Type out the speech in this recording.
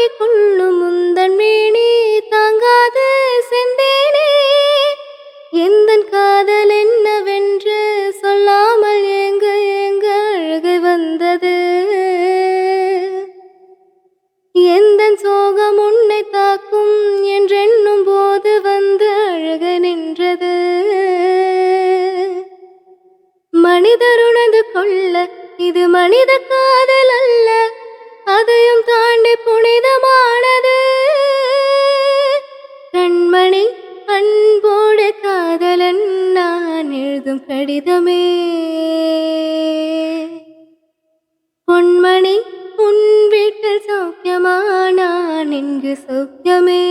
தாங்கி கொள்ளும் முந்தன் மேனே தாங்காத செந்தேனே. எந்த காதல் என்னவென்று சொல்லாமல் எங்க எங்க அழுகை வந்தது. எந்த சோகம் உன்னை தாக்கும் என்றென்னும் போது வந்து அழுக நின்றது. மனிதருணது கொள்ள இது மனித காதல் அல்ல. கண்மணி அன்போடு காதலன் நான் எழுதும் கடிதமே. பொன்மணி உன் வீட்டில் சௌக்கியமா இங்கு சௌக்கியமே.